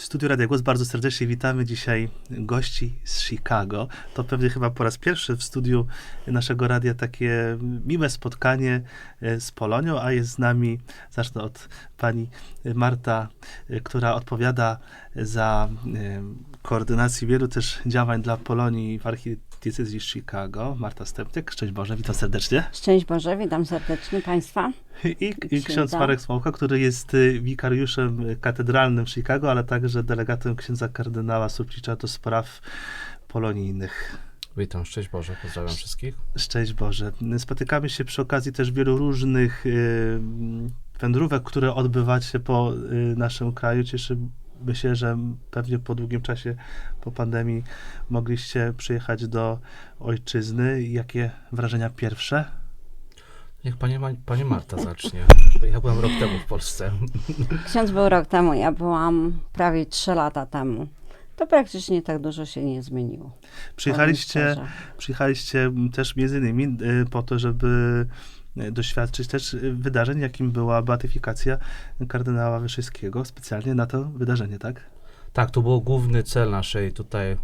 W studiu Radia Głos bardzo serdecznie witamy dzisiaj gości z Chicago. To pewnie chyba po raz pierwszy w studiu naszego radia takie miłe spotkanie e, z Polonią, a jest z nami, zacznę od pani Marta, e, która odpowiada za e, koordynację wielu też działań dla Polonii w archidiecezji Chicago. Marta Stęptek, szczęść Boże, witam serdecznie. Szczęść Boże, witam serdecznie Państwa. I, i ksiądz. Marek Smołka, który jest y, wikariuszem katedralnym w Chicago, ale także delegatem księdza kardynała Suplicza do spraw polonijnych. Witam, szczęść Boże, pozdrawiam wszystkich. Szczęść Boże. Spotykamy się przy okazji też wielu różnych y, wędrówek, które odbywacie po y, naszym kraju. Cieszymy się, że pewnie po długim czasie, po pandemii, mogliście przyjechać do ojczyzny. Jakie wrażenia pierwsze? Niech pani, Ma- pani Marta zacznie. Ja byłem rok temu w Polsce. Ksiądz był rok temu, ja byłam prawie trzy lata temu. To praktycznie tak dużo się nie zmieniło. Przyjechaliście, przyjechaliście też między innymi y, po to, żeby doświadczyć też y, wydarzeń, jakim była beatyfikacja kardynała Wyszyńskiego, specjalnie na to wydarzenie, tak? Tak, to był główny cel naszej tutaj,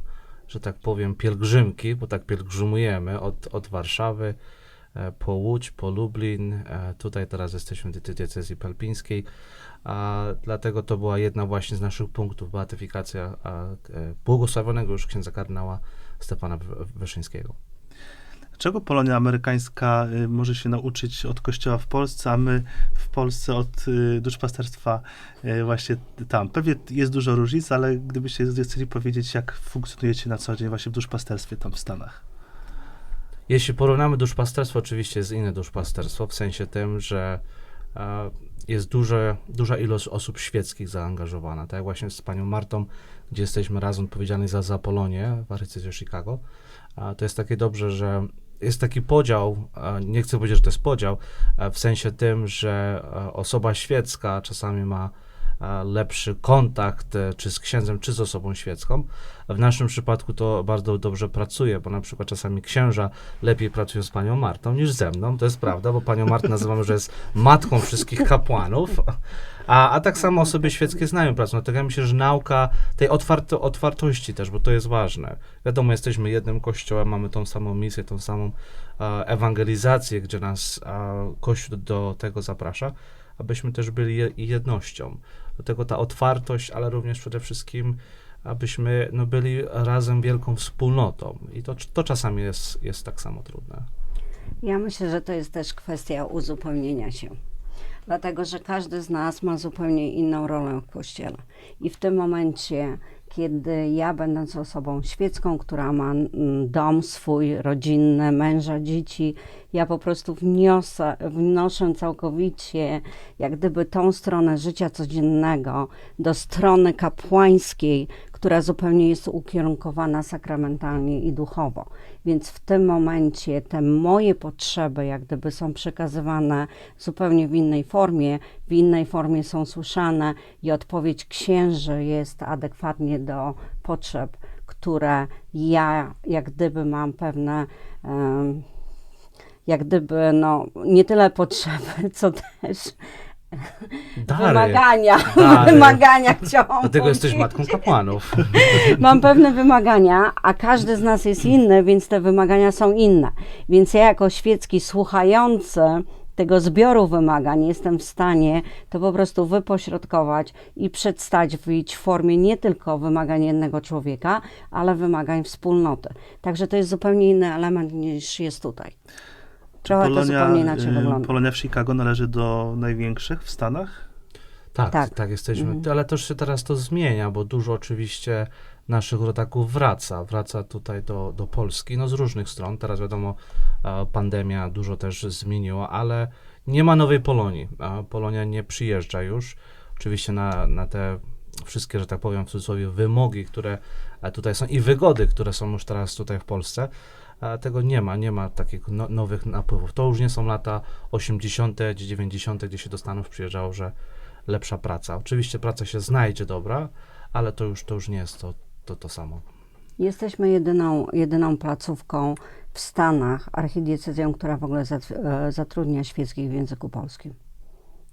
że tak powiem, pielgrzymki, bo tak pielgrzymujemy od, od Warszawy e, po Łódź, po Lublin. E, tutaj teraz jesteśmy w diecezji pelpińskiej. A dlatego to była jedna właśnie z naszych punktów, beatyfikacja e, błogosławionego już księdza kardynała Stefana Wy- Wyszyńskiego. Czego Polonia amerykańska y, może się nauczyć od kościoła w Polsce, a my w Polsce od y, duszpasterstwa y, właśnie tam? Pewnie jest dużo różnic, ale gdybyście chcieli powiedzieć, jak funkcjonujecie na co dzień właśnie w duszpasterstwie tam w Stanach. Jeśli porównamy duszpasterstwo, oczywiście jest inne duszpasterstwo, w sensie tym, że e, jest duże, duża ilość osób świeckich zaangażowana. Tak właśnie z panią Martą, gdzie jesteśmy razem odpowiedzialni za, za Polonię w arcydiecezji Chicago. To jest takie dobrze, że jest taki podział, nie chcę powiedzieć, że to jest podział, e, w sensie tym, że e, osoba świecka czasami ma lepszy kontakt e, czy z księdzem, czy z osobą świecką. W naszym przypadku to bardzo dobrze pracuje, bo na przykład czasami księża lepiej pracują z panią Martą niż ze mną. To jest prawda, bo panią Martę nazywamy, że jest matką wszystkich kapłanów. A, a tak samo osoby świeckie znają pracę. Dlatego ja myślę, że nauka tej otwarto, otwartości też, bo to jest ważne. Wiadomo, jesteśmy jednym kościołem, mamy tą samą misję, tą samą e, ewangelizację, gdzie nas e, Kościół do tego zaprasza, abyśmy też byli je, jednością. Dlatego ta otwartość, ale również przede wszystkim abyśmy no, byli razem wielką wspólnotą. I to, to czasami jest, jest tak samo trudne. Ja myślę, że to jest też kwestia uzupełnienia się. Dlatego, że każdy z nas ma zupełnie inną rolę w kościele. I w tym momencie, kiedy ja, będąc osobą świecką, która ma mm, dom swój, rodzinny, męża, dzieci, ja po prostu wniosę, wnoszę całkowicie, jak gdyby tą stronę życia codziennego do strony kapłańskiej, która zupełnie jest ukierunkowana sakramentalnie i duchowo. Więc w tym momencie te moje potrzeby, jak gdyby są przekazywane zupełnie w innej formie, w innej formie są słyszane i odpowiedź księży jest adekwatnie do potrzeb, które ja jak gdyby mam pewne. jak gdyby, no, nie tyle potrzeby, co też Dary. wymagania. Dary. Wymagania chciałam Dlatego jesteś matką kapłanów. Mam pewne wymagania, a każdy z nas jest inny, więc te wymagania są inne. Więc ja jako świecki słuchający tego zbioru wymagań jestem w stanie to po prostu wypośrodkować i przedstawić w formie nie tylko wymagań jednego człowieka, ale wymagań wspólnoty. Także to jest zupełnie inny element niż jest tutaj. Trochę to zupełnie inaczej y, wygląda. Polonia w Chicago należy do największych w Stanach? Tak, tak, Tak. jesteśmy. Mhm. Ale też się teraz to zmienia, bo dużo oczywiście naszych rodaków wraca. Wraca tutaj do, do Polski, no z różnych stron. Teraz wiadomo, e, pandemia dużo też zmieniła, ale nie ma nowej Polonii. E, Polonia nie przyjeżdża już. Oczywiście na, na te wszystkie, że tak powiem w cudzysłowie, wymogi, które e, tutaj są i wygody, które są już teraz tutaj w Polsce, tego nie ma, nie ma takich no, nowych napływów. To już nie są lata 80., 90., gdzie się do Stanów przyjeżdżało, że lepsza praca. Oczywiście praca się znajdzie dobra, ale to już, to już nie jest to, to, to samo. Jesteśmy jedyną, jedyną placówką w Stanach, archidiecezją, która w ogóle e, zatrudnia świeckich w języku polskim.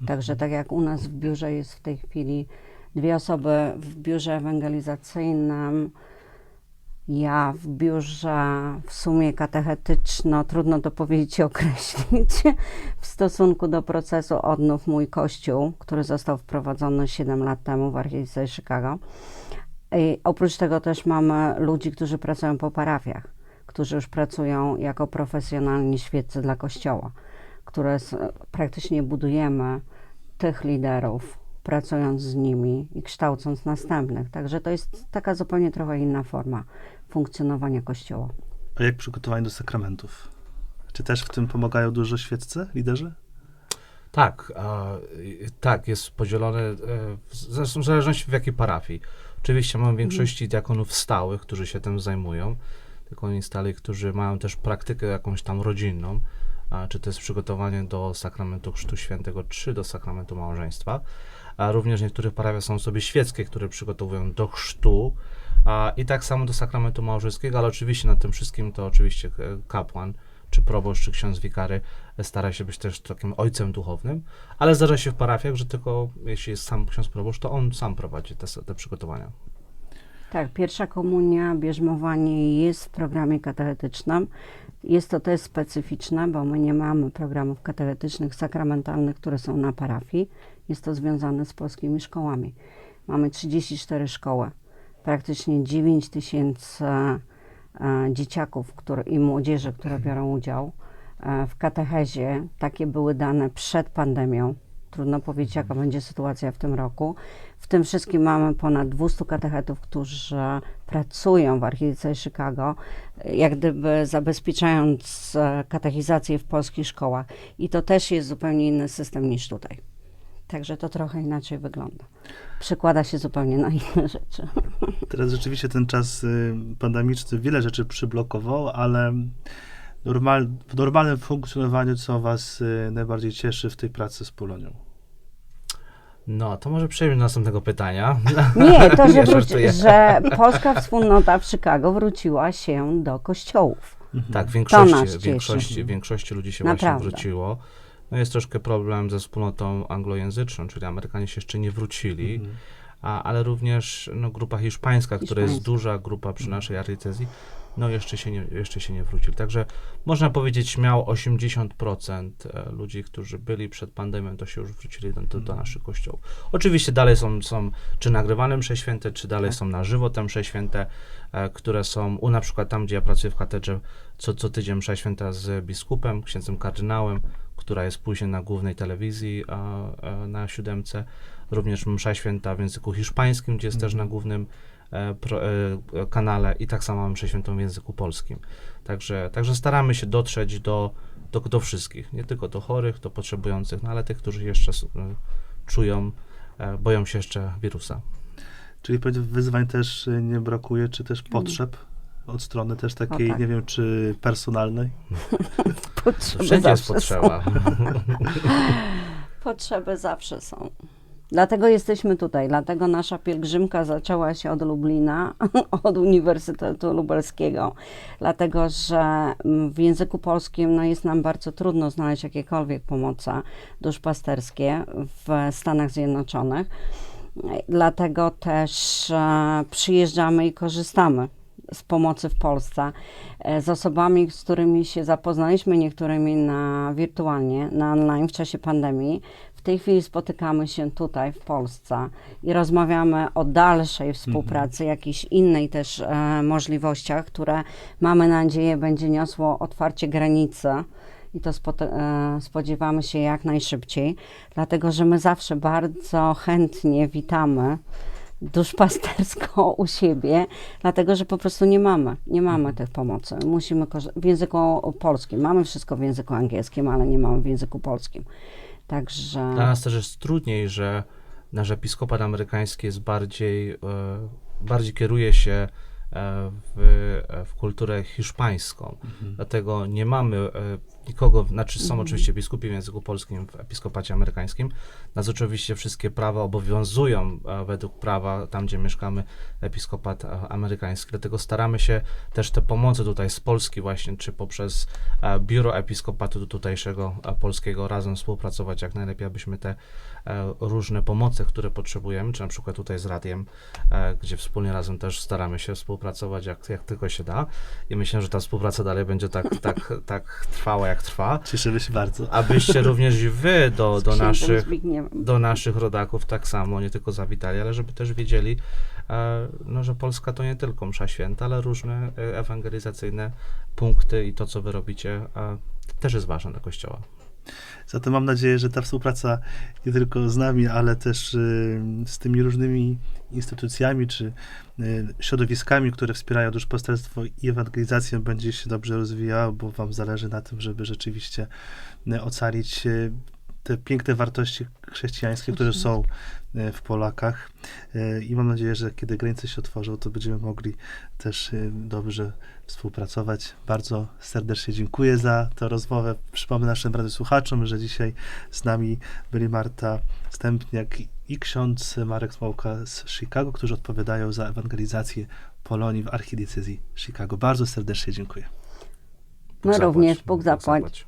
Także tak jak u nas w biurze jest w tej chwili dwie osoby w biurze ewangelizacyjnym, ja w biurze w sumie katechetyczno, trudno to powiedzieć i określić, w stosunku do procesu Odnów Mój Kościół, który został wprowadzony 7 lat temu w archidiecezji Chicago. I oprócz tego też mamy ludzi, którzy pracują po parafiach, którzy już pracują jako profesjonalni świeccy dla Kościoła, które praktycznie budujemy tych liderów, pracując z nimi i kształcąc następnych. Także to jest taka zupełnie trochę inna forma funkcjonowania Kościoła. A jak przygotowanie do sakramentów? Czy też w tym pomagają dużo świeccy liderzy? Tak, a, tak, jest podzielone, e, zresztą w zależności w jakiej parafii. Oczywiście mamy w większości diakonów stałych, którzy się tym zajmują, diakoni stali, którzy mają też praktykę jakąś tam rodzinną, a, czy to jest przygotowanie do sakramentu Chrztu Świętego, czy do sakramentu małżeństwa. A również w niektórych parafiach są sobie świeckie, które przygotowują do chrztu, a, i tak samo do sakramentu małżeńskiego, ale oczywiście nad tym wszystkim to oczywiście e, kapłan, czy proboszcz, czy ksiądz wikary stara się być też takim ojcem duchownym, ale zdarza się w parafiach, że tylko jeśli jest sam ksiądz proboszcz, to on sam prowadzi te, te przygotowania. Tak, pierwsza komunia, bierzmowanie jest w programie katechetycznym. Jest to też specyficzne, bo my nie mamy programów katechetycznych, sakramentalnych, które są na parafii. Jest to związane z polskimi szkołami. Mamy 34 szkoły, praktycznie 9 tysięcy e, dzieciaków które, i młodzieży, które biorą udział e, w katechezie. Takie były dane przed pandemią. Trudno powiedzieć, jaka będzie sytuacja w tym roku. W tym wszystkim mamy ponad 200 katechetów, którzy pracują w archidiecezji Chicago, jak gdyby zabezpieczając e, katechizację w polskich szkołach. I to też jest zupełnie inny system niż tutaj. Także to trochę inaczej wygląda. Przekłada się zupełnie na inne rzeczy. Teraz rzeczywiście ten czas y, pandemiczny wiele rzeczy przyblokował, ale normal, w normalnym funkcjonowaniu co was y, najbardziej cieszy w tej pracy z Polonią? No, to może przejdziemy do następnego pytania. Nie, to, że, wróci, że polska wspólnota w Chicago wróciła się do kościołów. Tak, w większości, większości, większości ludzi się Naprawdę. właśnie wróciło. No jest troszkę problem ze wspólnotą anglojęzyczną, czyli Amerykanie się jeszcze nie wrócili, Mhm. a, ale również no, grupa hiszpańska, która jest Hiszpańska. duża grupa przy naszej archidiecezji, no jeszcze się, nie, jeszcze się nie wrócili. Także można powiedzieć śmiało 80% e, ludzi, którzy byli przed pandemią, to się już wrócili do, do, do naszych kościołów. Oczywiście dalej są, są czy nagrywane msze święte, czy dalej Tak. są na żywo te msze święte, e, które są u na przykład tam, gdzie ja pracuję w katedrze, co, co tydzień msza święta z biskupem, księdzem kardynałem, która jest później na głównej telewizji a, a, na siódemce. Również msza święta w języku hiszpańskim, gdzie jest też na głównym e, pro, e, e, kanale i tak samo mszę świętą w języku polskim. Także, także staramy się dotrzeć do, do, do wszystkich, nie tylko do chorych, do potrzebujących, no ale tych, którzy jeszcze e, czują, e, boją się jeszcze wirusa. Czyli wyzwań też y, nie brakuje, czy też potrzeb od strony też takiej, tak. nie wiem, czy personalnej? Potrzeby Wszędzie jest potrzeba. Potrzeby zawsze są. Dlatego jesteśmy tutaj, dlatego nasza pielgrzymka zaczęła się od Lublina, od Uniwersytetu Lubelskiego, dlatego że mm, w języku polskim no, jest nam bardzo trudno znaleźć jakiekolwiek pomoce duszpasterskie w Stanach Zjednoczonych. Dlatego też e, przyjeżdżamy i korzystamy z pomocy w Polsce, e, z osobami, z którymi się zapoznaliśmy, niektórymi na wirtualnie, na online w czasie pandemii. W tej chwili spotykamy się tutaj w Polsce i rozmawiamy o dalszej współpracy, jakichś innej też e, możliwościach, które mamy nadzieję będzie niosło otwarcie granicy i to e, spodziewamy się jak najszybciej, dlatego że my zawsze bardzo chętnie witamy duszpastersko u siebie, dlatego że po prostu nie mamy, nie mamy tych pomocy. Musimy w języku polskim. Mamy wszystko w języku angielskim, ale nie mamy w języku polskim. Także Dla nas też jest trudniej, że nasz episkopat amerykański jest bardziej, e, bardziej kieruje się e, w, w kulturę hiszpańską. Dlatego nie mamy e, nikogo, znaczy są Mhm. oczywiście biskupi w języku polskim w episkopacie amerykańskim. Nas oczywiście wszystkie prawa obowiązują e, według prawa tam, gdzie mieszkamy, episkopat e, amerykański. Dlatego staramy się też te pomocy tutaj z Polski właśnie, czy poprzez e, biuro episkopatu tutejszego polskiego razem współpracować jak najlepiej, abyśmy te różne pomocy, które potrzebujemy, czy na przykład tutaj z radiem, gdzie wspólnie razem też staramy się współpracować jak, jak tylko się da i myślę, że ta współpraca dalej będzie tak, tak, tak trwała jak trwa, Cieszymy się bardzo. abyście również i wy do, do naszych do naszych rodaków tak samo, nie tylko zawitali, ale żeby też wiedzieli, e, no, że Polska to nie tylko msza święta, ale różne e, ewangelizacyjne punkty i to, co wy robicie, e, też jest ważne dla Kościoła. Zatem mam nadzieję, że ta współpraca nie tylko z nami, ale też y, z tymi różnymi instytucjami czy y, środowiskami, które wspierają duszpasterstwo i ewangelizację, będzie się dobrze rozwijała, bo Wam zależy na tym, żeby rzeczywiście y, ocalić te piękne wartości chrześcijańskie, które są y, w Polakach. Y, I mam nadzieję, że kiedy granice się otworzą, to będziemy mogli też y, dobrze współpracować. Bardzo serdecznie dziękuję za tę rozmowę. Przypomnę naszym radiosłuchaczom, że dzisiaj z nami byli Marta Stępniak i ksiądz Marek Smołka z Chicago, którzy odpowiadają za ewangelizację Polonii w archidiecezji Chicago. Bardzo serdecznie dziękuję. Bóg My również, zapłać. Bóg zapłać.